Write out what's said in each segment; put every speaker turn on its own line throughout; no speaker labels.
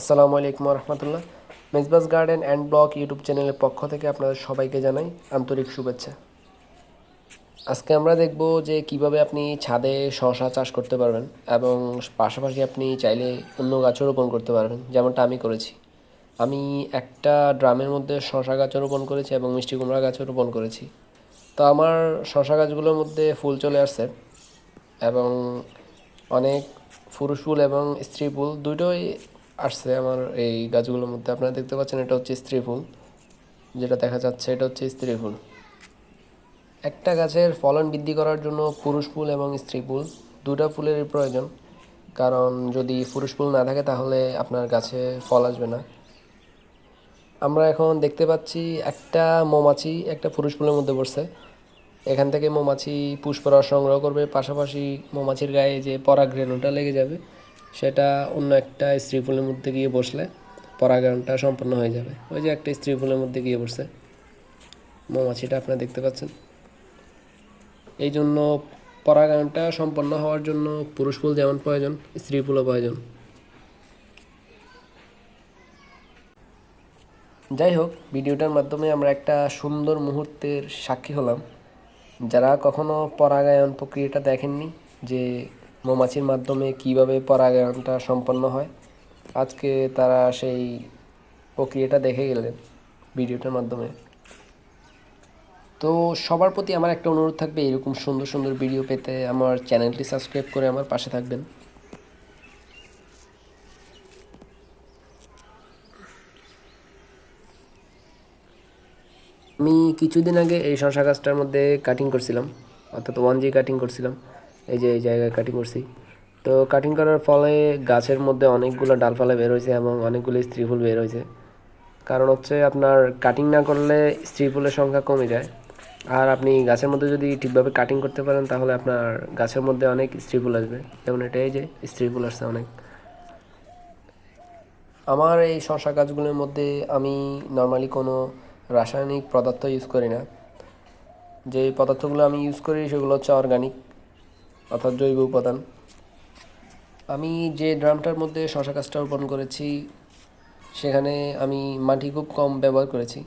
আসসালামু আলাইকুম রহমতুল্লাহ Mejbas garden and block YouTube চ্যানেলের পক্ষ থেকে আপনাদের সবাইকে জানাই আন্তরিক শুভেচ্ছা। আজকে আমরা দেখব যে কীভাবে আপনি ছাদে শশা চাষ করতে পারবেন এবং পাশাপাশি আপনি চাইলে অন্য গাছও রোপণ করতে পারবেন, যেমনটা আমি করেছি। আমি একটা ড্রামের মধ্যে শশা গাছও রোপণ করেছি এবং মিষ্টি কুমড়া গাছও রোপণ করেছি। তো আমার শশা গাছগুলোর মধ্যে ফুল চলে আসছে এবং অনেক পুরুষ ফুল এবং স্ত্রী ফুল দুটোই আসছে আমার এই গাছগুলোর মধ্যে। আপনারা দেখতে পাচ্ছেন এটা হচ্ছে স্ত্রী ফুল। যেটা দেখা যাচ্ছে এটা হচ্ছে স্ত্রী ফুল। একটা গাছের ফলন বৃদ্ধি করার জন্য পুরুষ ফুল এবং স্ত্রী ফুল দুটা ফুলেরই প্রয়োজন। কারণ যদি পুরুষ ফুল না থাকে তাহলে আপনার গাছে ফল আসবে না। আমরা এখন দেখতে পাচ্ছি একটা মৌমাছি একটা পুরুষ ফুলের মধ্যে পড়ছে। এখান থেকে মৌমাছি পুষ্পরস সংগ্রহ করবে। পাশাপাশি মৌমাছির গায়ে যে পরাগরেণুটা লেগে যাবে। সেটা অন্য একটা স্ত্রী ফুলের মধ্যে গিয়ে বসলে পরাগায়নটা সম্পন্ন হয়ে যাবে। ওই যে একটা স্ত্রী ফুলের মধ্যে গিয়ে বসছে মৌমাছিটা আপনারা দেখতে পাচ্ছেন। এই জন্য পরাগায়নটা সম্পন্ন হওয়ার জন্য পুরুষ ফুল যেমন প্রয়োজন, স্ত্রী ফুলও প্রয়োজন। যাই হোক, ভিডিওটার মাধ্যমে আমরা একটা সুন্দর মুহূর্তের সাক্ষী হলাম। যারা কখনো পরাগায়ন প্রক্রিয়াটা দেখেননি, যে মৌমাছির মাধ্যমে কীভাবে পরাগায়নটা সম্পন্ন হয়, আজকে তারা সেই প্রক্রিয়াটা দেখে গেলেন ভিডিওটার মাধ্যমে। তো সবার প্রতি আমার একটা অনুরোধ থাকবে, এরকম সুন্দর সুন্দর ভিডিও পেতে আমার চ্যানেলটি সাবস্ক্রাইব করে আমার পাশে থাকবেন। আমি কিছুদিন আগে এই শশা গাছটার মধ্যে কাটিং করছিলাম, অর্থাৎ ওয়ান জি কাটিং করছিলাম। এই যে এই জায়গায় কাটিং করছি। তো কাটিং করার ফলে গাছের মধ্যে অনেকগুলো ডালপালা বের হয়েছে এবং অনেকগুলো স্ত্রী ফুল বের হয়েছে। কারণ হচ্ছে আপনার কাটিং না করলে স্ত্রী ফুলের সংখ্যা কমে যায়। আর আপনি গাছের মধ্যে যদি ঠিকভাবে কাটিং করতে পারেন, তাহলে আপনার গাছের মধ্যে অনেক স্ত্রী ফুল আসবে। যেমন এটাই যে, স্ত্রী ফুল আসছে অনেক। আমার এই শশা গাছগুলোর মধ্যে আমি নর্মালি কোনো রাসায়নিক পদার্থ ইউজ করি না। যে পদার্থগুলো আমি ইউজ করি, সেগুলো হচ্ছে অর্গানিক অর্থাৎ জৈব উপাদান। আমি যে ড্রামটার মধ্যে শশা গাছটা রোপণ করেছি, সেখানে আমি মাটি খুব কম ব্যবহার করেছি।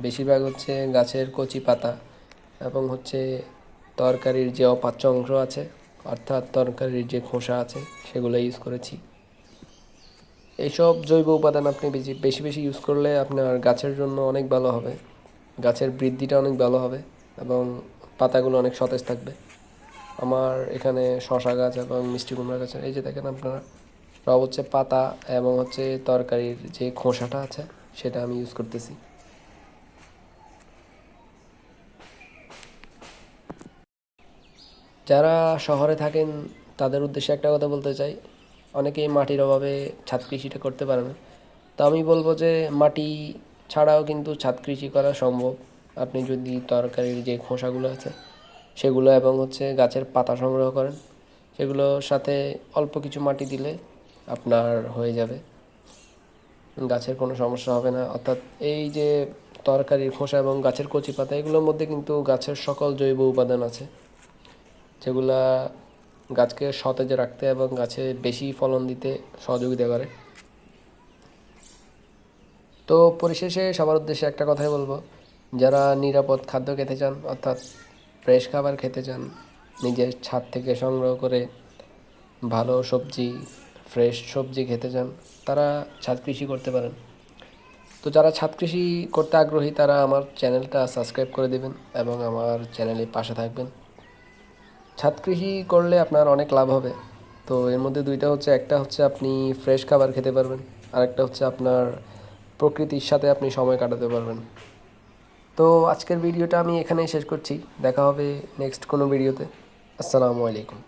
বেশিরভাগ হচ্ছে গাছের কচি পাতা এবং হচ্ছে তরকারির যে অপাচ্য অংশ আছে, অর্থাৎ তরকারির যে খোসা আছে, সেগুলো ইউজ করেছি। এইসব জৈব উপাদান আপনি বেশি বেশি বেশি ইউজ করলে আপনার গাছের জন্য অনেক ভালো হবে। গাছের বৃদ্ধিটা অনেক ভালো হবে এবং পাতাগুলো অনেক সতেজ থাকবে। আমার এখানে শশা গাছ এবং মিষ্টি কুমড়া গাছ এই যে দেখেন আপনারা, সব হচ্ছে পাতা এবং হচ্ছে তরকারির যে খোসাটা আছে, সেটা আমি ইউজ করতেছি। যারা শহরে থাকেন, তাদের উদ্দেশ্যে একটা কথা বলতে চাই। অনেকেই মাটির অভাবে ছাদ কৃষিটা করতে পারে না। তো আমি বলব যে, মাটি ছাড়াও কিন্তু ছাদ কৃষি করা সম্ভব। আপনি যদি তরকারির যে খোসাগুলো আছে সেগুলো এবং হচ্ছে গাছের পাতা সংগ্রহ করেন। সেগুলোর সাথে অল্প কিছু মাটি দিলে আপনার হয়ে যাবে। গাছের কোনো সমস্যা হবে না। অর্থাৎ এই যে তরকারির খোসা এবং গাছের কচি পাতা, এগুলোর মধ্যে কিন্তু গাছের সকল জৈব উপাদান আছে। যেগুলা গাছকে সতেজ রাখতে এবং গাছে বেশি ফলন দিতে সহযোগিতা করে। তো পরিশেষে সবার উদ্দেশ্যে একটা কথাই বলব। যারা নিরাপদ খাদ্য খেতে চান, অর্থাৎ ফ্রেশ খাবার খেতে চান, নিজের ছাদ থেকে সংগ্রহ করে ভালো সবজি, ফ্রেশ সবজি খেতে চান, তারা ছাদ কৃষি করতে পারেন। তো যারা ছাদ কৃষি করতে আগ্রহী, তারা আমার চ্যানেলটা সাবস্ক্রাইব করে দেবেন এবং আমার চ্যানেলের পাশে থাকবেন। ছাদ কৃষি করলে আপনার অনেক লাভ হবে। তো এর মধ্যে দুইটা হচ্ছে, একটা হচ্ছে আপনি ফ্রেশ খাবার খেতে পারবেন আর একটা হচ্ছে আপনার প্রকৃতির সাথে আপনি সময় কাটাতে পারবেন। তো আজকের ভিডিওটা আমি এখানেই শেষ করছি। দেখা হবে নেক্সট কোনো ভিডিওতে। আসসালামু আলাইকুম।